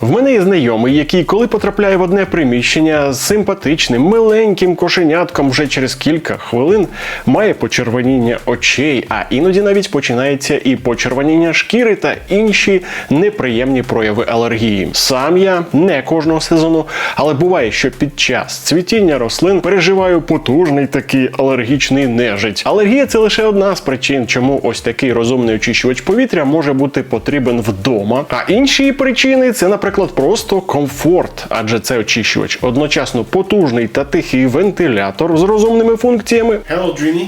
В мене є знайомий, який, коли потрапляє в одне приміщення з симпатичним, миленьким кошенятком вже через кілька хвилин має почервоніння очей, а іноді навіть починається і почервоніння шкіри та інші неприємні прояви алергії. Сам я не кожного сезону, але буває, що під час цвітіння рослин переживаю потужний такий алергічний нежить. Алергія це лише одна з причин, чому ось такий розумний очищувач повітря може бути потрібен вдома. А інші причини це, наприклад, просто комфорт, адже це очищувач одночасно потужний та тихий вентилятор з розумними функціями. Hello, Dreamy.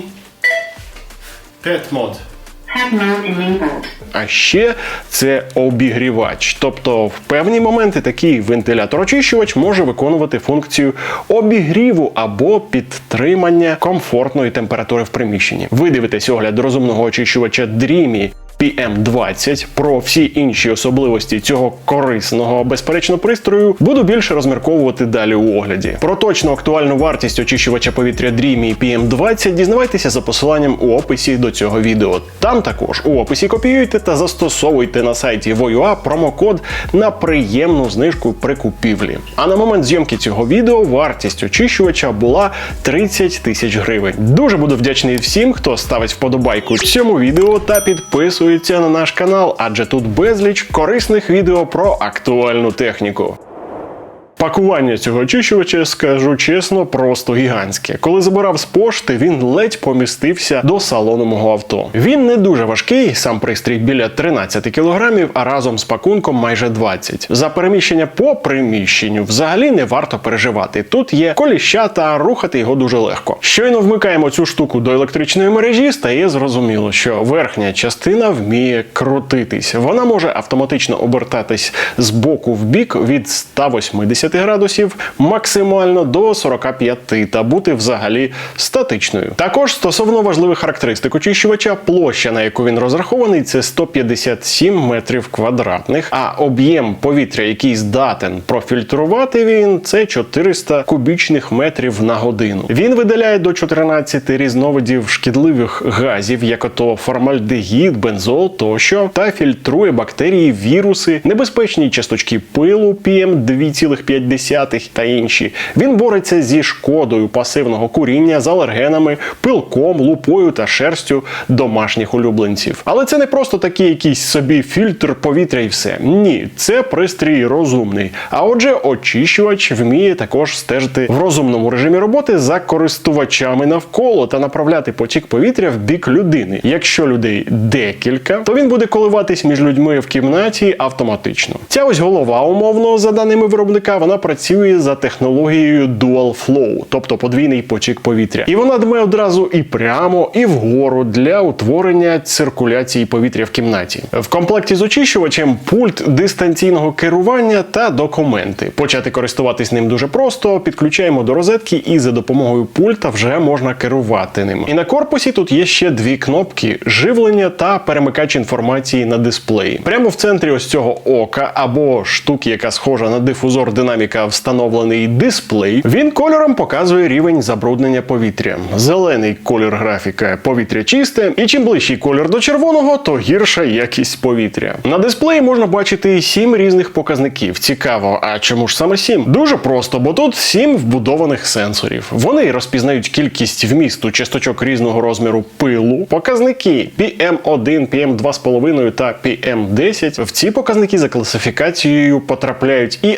Pet Mod. Mode. А ще це обігрівач. Тобто, в певні моменти такий вентилятор-очищувач може виконувати функцію обігріву або підтримання комфортної температури в приміщенні. Ви дивитесь огляд розумного очищувача Dreamy PM20. Про всі інші особливості цього корисного, безперечно, пристрою буду більше розмірковувати далі у огляді. Про точну актуальну вартість очищувача повітря Dreamy PM20 дізнавайтеся за посиланням у описі до цього відео. Там також у описі копіюйте та застосовуйте на сайті Voyua промокод на приємну знижку при купівлі. А на момент зйомки цього відео вартість очищувача була 30 тисяч гривень. Дуже буду вдячний всім, хто ставить вподобайку цьому відео та підписується на наш канал, адже тут безліч корисних відео про актуальну техніку. Пакування цього очищувача, скажу чесно, просто гігантське. Коли забирав з пошти, він ледь помістився до салону мого авто. Він не дуже важкий, сам пристрій біля 13 кг, а разом з пакунком майже 20. За переміщення по приміщенню взагалі не варто переживати. Тут є коліща та рухати його дуже легко. Щойно вмикаємо цю штуку до електричної мережі, стає зрозуміло, що верхня частина вміє крутитись. Вона може автоматично обертатись з боку в бік від 180 градусів максимально до 45 та бути взагалі статичною. Також стосовно важливих характеристик очищувача, площа, на яку він розрахований, це 157 метрів квадратних, а об'єм повітря, який здатен профільтрувати він, це 400 кубічних метрів на годину. Він видаляє до 14 різновидів шкідливих газів, як ото формальдегід, бензол тощо, та фільтрує бактерії, віруси, небезпечні часточки пилу PM 2,5 та інші. Він бореться зі шкодою пасивного куріння, з алергенами, пилком, лупою та шерстю домашніх улюбленців. Але це не просто такий якийсь собі фільтр повітря і все. Ні, це пристрій розумний. А отже, очищувач вміє також стежити в розумному режимі роботи за користувачами навколо та направляти потік повітря в бік людини. Якщо людей декілька, то він буде коливатись між людьми в кімнаті автоматично. Ця ось голова, умовно, за даними виробника, вона працює за технологією Dual Flow, тобто подвійний потік повітря. І вона дме одразу і прямо, і вгору для утворення циркуляції повітря в кімнаті. В комплекті з очищувачем пульт дистанційного керування та документи. Почати користуватись ним дуже просто. Підключаємо до розетки, і за допомогою пульта вже можна керувати ним. І на корпусі тут є ще дві кнопки: живлення та перемикач інформації на дисплеї. Прямо в центрі ось цього ока або штуки, яка схожа на дифузор динаміка, встановлений дисплей. Він кольором показує рівень забруднення повітря. Зелений колір графіка повітря чисте, і чим ближчий колір до червоного, то гірша якість повітря. На дисплеї можна бачити сім різних показників. Цікаво, а чому ж саме сім? Дуже просто, бо тут сім вбудованих сенсорів. Вони розпізнають кількість вмісту часточок різного розміру пилу, показники PM1, PM2,5 та PM10. В ці показники за класифікацією потрапляють і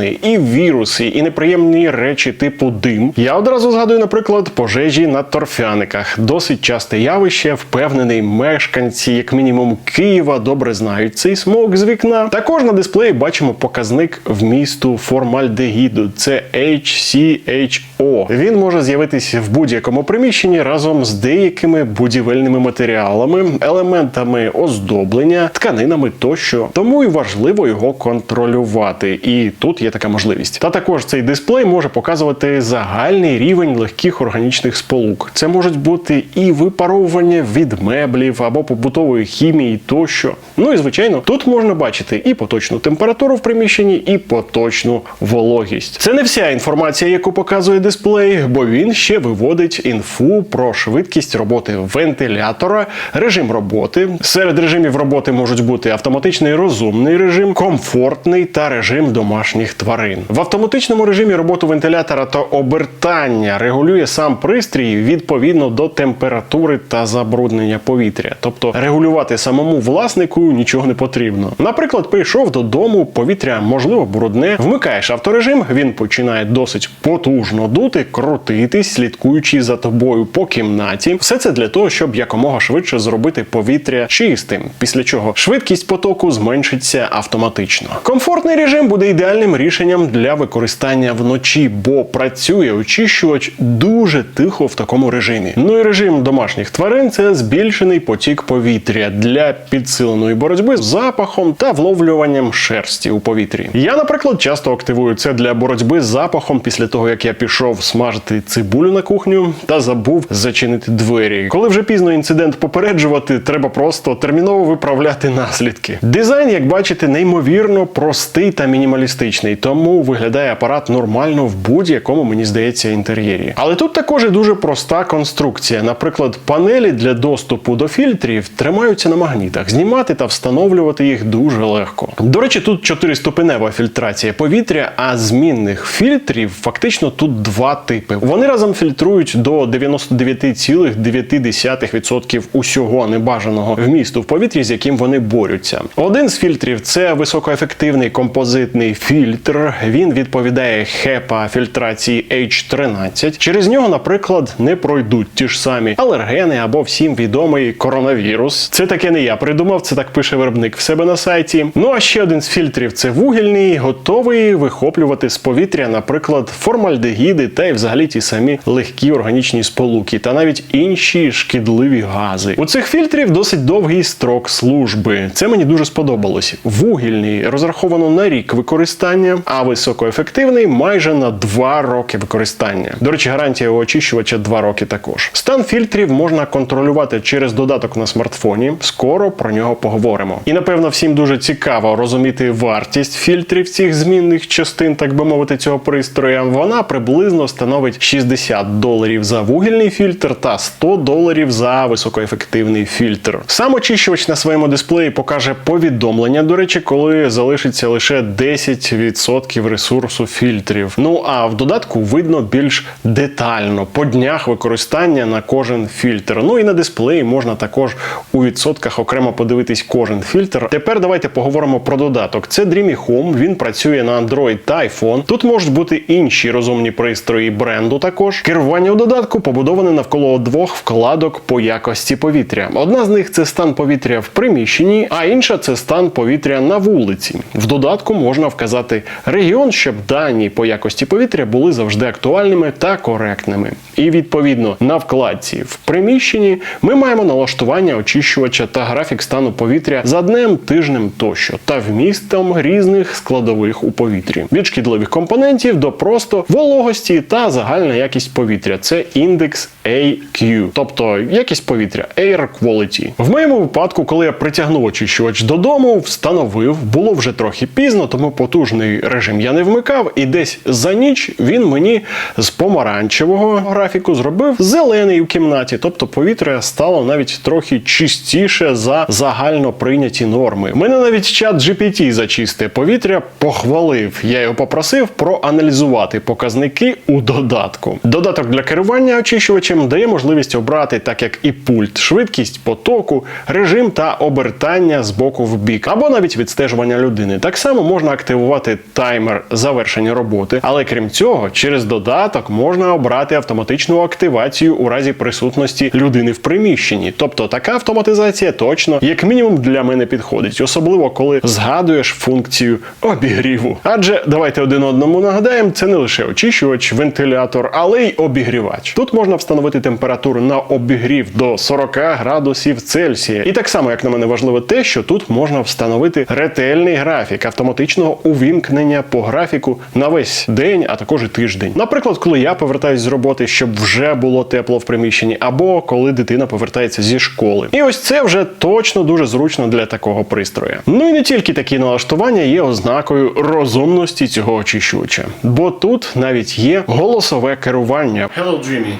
алергени, і віруси, і неприємні речі типу дим. Я одразу згадую, наприклад, пожежі на торфяниках. Досить часте явище, впевнений, мешканці, як мінімум Києва, добре знають цей смог з вікна. Також на дисплеї бачимо показник вмісту формальдегіду. Це HCHO. Він може з'явитися в будь-якому приміщенні разом з деякими будівельними матеріалами, елементами оздоблення, тканинами тощо. Тому і важливо його контролювати. І тут є така можливість. Та також цей дисплей може показувати загальний рівень легких органічних сполук. Це можуть бути і випаровування від меблів або побутової хімії тощо. Ну і звичайно, тут можна бачити і поточну температуру в приміщенні, і поточну вологість. Це не вся інформація, яку показує дисплей, бо він ще виводить інфу про швидкість роботи вентилятора, режим роботи. Серед режимів роботи можуть бути автоматичний розумний режим, комфортний та режим домашніх тварин. В автоматичному режимі роботу вентилятора та обертання регулює сам пристрій відповідно до температури та забруднення повітря. Тобто регулювати самому власнику нічого не потрібно. Наприклад, прийшов додому, повітря можливо брудне, вмикаєш авторежим, він починає досить потужно дути, крутитись, слідкуючи за тобою по кімнаті. Все це для того, щоб якомога швидше зробити повітря чистим, після чого швидкість потоку зменшиться автоматично. Комфортний режим буде ідеальним рішенням для використання вночі, бо працює очищувач дуже тихо в такому режимі. Ну і режим домашніх тварин це збільшений потік повітря для підсиленої боротьби з запахом та вловлюванням шерсті у повітрі. Я, наприклад, часто активую це для боротьби з запахом після того, як я пішов смажити цибулю на кухню та забув зачинити двері. Коли вже пізно інцидент попереджувати, треба просто терміново виправляти наслідки. Дизайн, як бачите, неймовірно простий та мінімалістичний, тому виглядає апарат нормально в будь-якому, мені здається, інтер'єрі. Але тут також і дуже проста конструкція. Наприклад, панелі для доступу до фільтрів тримаються на магнітах. Знімати та встановлювати їх дуже легко. До речі, тут чотириступенева фільтрація повітря, а змінних фільтрів фактично тут два типи. Вони разом фільтрують до 99,9% усього небажаного вмісту в повітрі, з яким вони борються. Один з фільтрів це високоефективний композитний фільтр. Він відповідає HEPA фільтрації H13. Через нього, наприклад, не пройдуть ті ж самі алергени або всім відомий коронавірус. Це таке не я придумав, це так пише виробник в себе на сайті. Ну а ще один з фільтрів це вугільний, готовий вихоплювати з повітря, наприклад, формальдегіди та й взагалі ті самі легкі органічні сполуки, та навіть інші шкідливі гази. У цих фільтрів досить довгий строк служби. Це мені дуже сподобалось. Вугільний розраховано на рік використання, а високоефективний майже на 2 роки використання. До речі, гарантія у очищувача 2 роки також. Стан фільтрів можна контролювати через додаток на смартфоні. Скоро про нього поговоримо. І напевно всім дуже цікаво розуміти вартість фільтрів цих змінних частин, так би мовити, цього пристроя. Вона приблизно становить 60 доларів за вугільний фільтр та 100 доларів за високоефективний фільтр. Сам очищувач на своєму дисплеї покаже повідомлення, до речі, коли залишиться лише 10% ресурсу фільтрів. Ну а в додатку видно більш детально по днях використання на кожен фільтр. Ну і на дисплеї можна також у відсотках окремо подивитись кожен фільтр. Тепер давайте поговоримо про додаток. Це Dreamy Home, він працює на Android та iPhone. Тут можуть бути інші розумні пристрої бренду. Також керування у додатку побудоване навколо двох вкладок по якості повітря. Одна з них це стан повітря в приміщенні, а інша це стан повітря на вулиці. В додатку можна вказати регіон, щоб дані по якості повітря були завжди актуальними та коректними. І відповідно на вкладці в приміщенні ми маємо налаштування очищувача та графік стану повітря за днем, тижнем тощо, та вмістом різних складових у повітрі від шкідливих компонентів до просто вологості та загальна якість повітря. Це індекс AQ, тобто якість повітря Air Quality. В моєму випадку, коли я притягнув очищувач додому, встановив, було вже трохи пізно, тому потужний режим я не вмикав, і десь за ніч він мені з помаранчевого графіку зробив зелений в кімнаті, тобто повітря стало навіть трохи чистіше за загально прийняті норми. Мене навіть чат GPT за чисте повітря похвалив. Я його попросив проаналізувати показники у додатку. Додаток для керування очищувачем дає можливість обрати, так як і пульт, швидкість потоку, режим та обертання з боку в бік, або навіть відстежування людини. Так само можна активувати таймер завершення роботи, але крім цього, через додаток можна обрати автоматичну активацію у разі присутності людини в приміщенні. Тобто така автоматизація точно, як мінімум, для мене підходить, особливо коли згадуєш функцію обігріву. Адже давайте один одному нагадаємо, це не лише очищувач, вентилятор, але й обігрівач. Тут можна встановити температуру на обігрів до 40 градусів Цельсія. І так само, як на мене важливо те, що тут можна встановити ретельний графік автоматичного увімкнення по графіку на весь день, а також і тиждень. Наприклад, коли я повертаюсь з роботи, щоб вже було тепло в приміщенні, або коли дитина повертається зі школи. І ось це вже точно дуже зручно для такого пристрою. Ну і не тільки такі налаштування є ознакою розумності цього очищувача, бо тут навіть є голосове керування. Hello, Jimmy.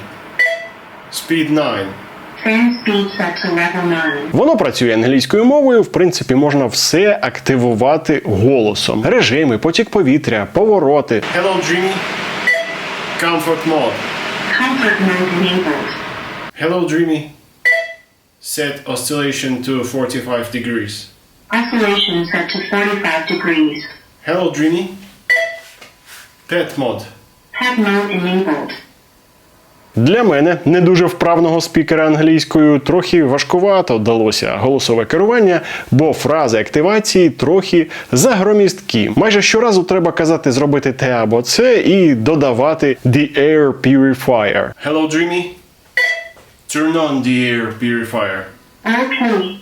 Speed 9. Fan speed set to level 9. Воно працює англійською мовою. В принципі, можна все активувати голосом: режими, потік повітря, повороти. Hello, Jimmy. Comfort mode. Mode enabled. Hello, Dreamy. Set oscillation to 45 degrees. Oscillation set to 45 degrees. Hello, Dreamy. Pet mode. Pet mode enabled. Для мене, не дуже вправного спікера англійською, трохи важкувато вдалося голосове керування, бо фрази активації трохи загромісткі. Майже щоразу треба казати зробити те або це і додавати The Air Purifier. Hello, Dreamy. Turn on the air purifier. Okay.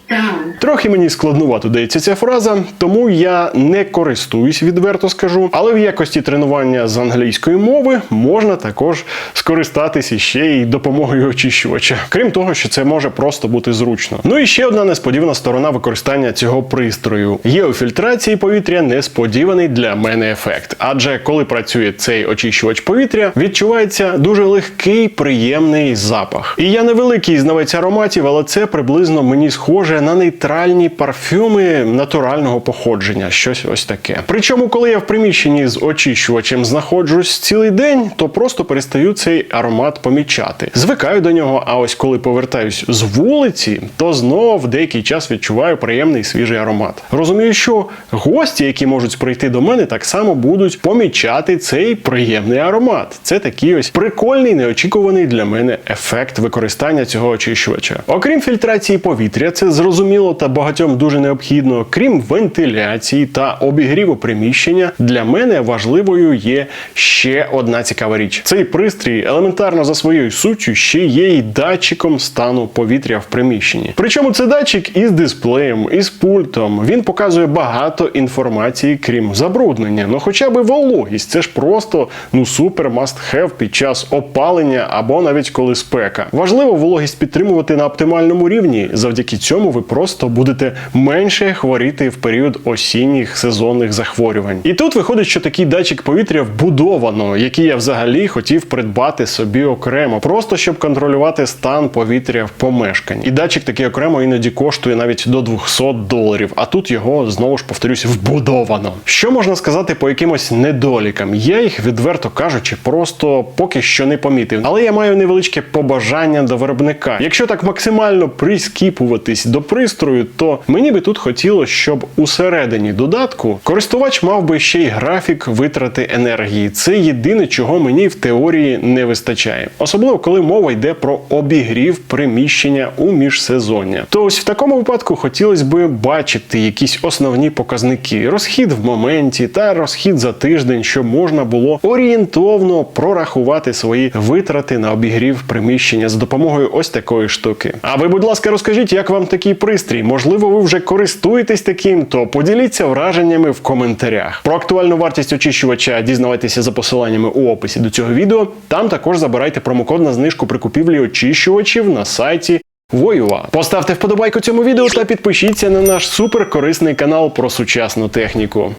Трохи мені складнувато дається ця фраза, тому я не користуюсь, відверто скажу. Але в якості тренування з англійської мови можна також скористатися ще й допомогою очищувача. Крім того, що це може просто бути зручно. Ну і ще одна несподівана сторона використання цього пристрою. Є у фільтрації повітря несподіваний для мене ефект. Адже коли працює цей очищувач повітря, відчувається дуже легкий, приємний запах. І я не великий знавець ароматів, але це приблизно мені схоже на нейтральні парфюми натурального походження, щось ось таке. Причому, коли я в приміщенні з очищувачем знаходжусь цілий день, то просто перестаю цей аромат помічати. Звикаю до нього, а ось коли повертаюсь з вулиці, то знов в деякий час відчуваю приємний свіжий аромат. Розумію, що гості, які можуть прийти до мене, так само будуть помічати цей приємний аромат. Це такий ось прикольний, неочікуваний для мене ефект використання цього очищувача. Окрім фільтрації повітря, це зрозуміло та багатьом дуже необхідно. Крім вентиляції та обігріву приміщення, для мене важливою є ще одна цікава річ. Цей пристрій елементарно за своєю суттю ще є й датчиком стану повітря в приміщенні. Причому це датчик із дисплеєм, із пультом. Він показує багато інформації, крім забруднення. Ну хоча б вологість. Це ж просто ну супер must have під час опалення або навіть коли спека. Важливо вологість підтримувати на оптимальному рівні. Завдяки цьому ви просто будете менше хворіти в період осінніх сезонних захворювань. І тут виходить, що такий датчик повітря вбудовано, який я взагалі хотів придбати собі окремо, просто щоб контролювати стан повітря в помешканні. І датчик такий окремо іноді коштує навіть до 200 доларів. А тут його знову ж повторюсь вбудовано. Що можна сказати по якимось недолікам? Я їх відверто кажучи, просто поки що не помітив. Але я маю невеличке побажання до виробника. Якщо так максимально прискіпуватись до пристрою, то мені би тут хотілося, щоб усередині додатку користувач мав би ще й графік витрати енергії. Це єдине, чого мені в теорії не вистачає. Особливо коли мова йде про обігрів приміщення у міжсезоння. То ось в такому випадку хотілося би бачити якісь основні показники: розхід в моменті та розхід за тиждень, щоб можна було орієнтовно прорахувати свої витрати на обігрів приміщення з допомогою ось такої штуки. А ви, будь ласка, розкажіть, як вам такий пристрій? Можливо, ви вже користуєтесь таким, то поділіться враженнями в коментарях. Про актуальну вартість очищувача дізнавайтеся за посиланнями у описі до цього відео. Там також забирайте промокод на знижку при купівлі очищувачів на сайті. Воюва. Поставте вподобайку цьому відео та підпишіться на наш суперкорисний канал про сучасну техніку.